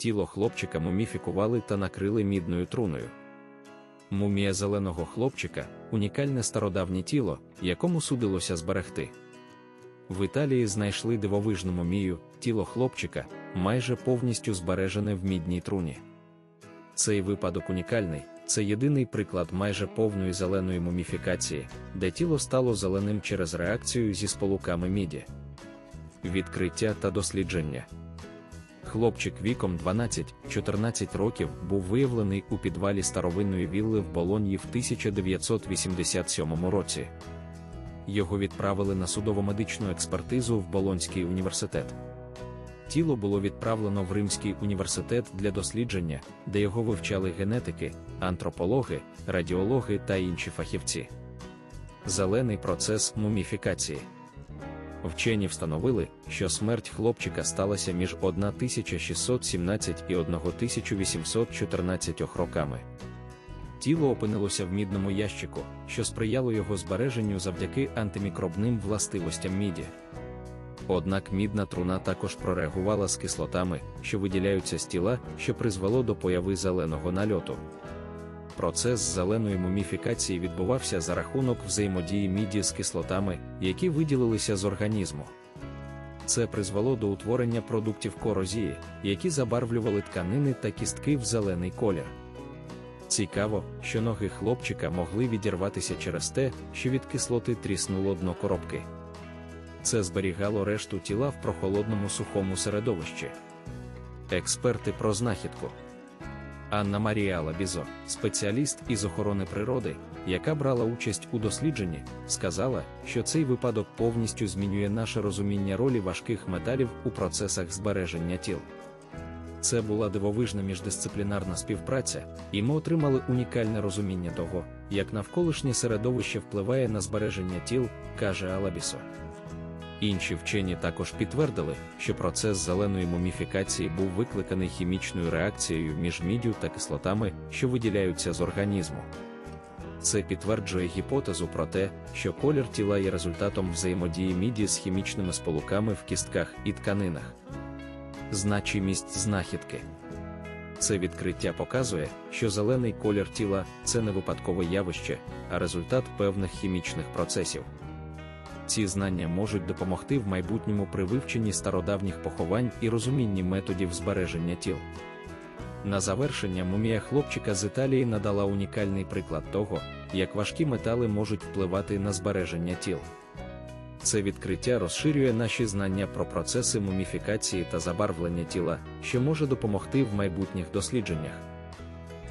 тіло хлопчика муміфікували та накрили мідною труною. Мумія зеленого хлопчика унікальне стародавнє тіло, якому судилося зберегти. В Італії знайшли дивовижну мумію, тіло хлопчика, майже повністю збережене в мідній труні. Цей випадок унікальний, це єдиний приклад майже повної зеленої муміфікації, де тіло стало зеленим через реакцію зі сполуками міді. Відкриття та дослідження. Хлопчик віком 12-14 років був виявлений у підвалі старовинної вілли в Болоньї в 1987 році. Його відправили на судово-медичну експертизу в Болонський університет. Тіло було відправлено в Римський університет для дослідження, де його вивчали генетики, антропологи, радіологи та інші фахівці. Зелений процес муміфікації. Вчені встановили, що смерть хлопчика сталася між 1617 і 1814 роками. Тіло опинилося в мідному ящику, що сприяло його збереженню завдяки антимікробним властивостям міді. Однак мідна труна також прореагувала з кислотами, що виділяються з тіла, що призвело до появи зеленого нальоту. Процес зеленої муміфікації відбувався за рахунок взаємодії міді з кислотами, які виділилися з організму. Це призвело до утворення продуктів корозії, які забарвлювали тканини та кістки в зелений колір. Цікаво, що ноги хлопчика могли відірватися через те, що від кислоти тріснуло дно коробки. Це зберігало решту тіла в прохолодному сухому середовищі. Експерти про знахідку. Анна Марія Лабізо, спеціаліст із охорони природи, яка брала участь у дослідженні, сказала, що цей випадок повністю змінює наше розуміння ролі важких металів у процесах збереження тіл. Це була дивовижна міждисциплінарна співпраця, і ми отримали унікальне розуміння того, як навколишнє середовище впливає на збереження тіл, каже Алабісо. Інші вчені також підтвердили, що процес зеленої муміфікації був викликаний хімічною реакцією між міддю та кислотами, що виділяються з організму. Це підтверджує гіпотезу про те, що колір тіла є результатом взаємодії міді з хімічними сполуками в кістках і тканинах. Значимість знахідки. Це відкриття показує, що зелений колір тіла це не випадкове явище, а результат певних хімічних процесів. Ці знання можуть допомогти в майбутньому при вивченні стародавніх поховань і розумінні методів збереження тіл. На завершення мумія хлопчика з Італії надала унікальний приклад того, як важкі метали можуть впливати на збереження тіл. Це відкриття розширює наші знання про процеси муміфікації та забарвлення тіла, що може допомогти в майбутніх дослідженнях.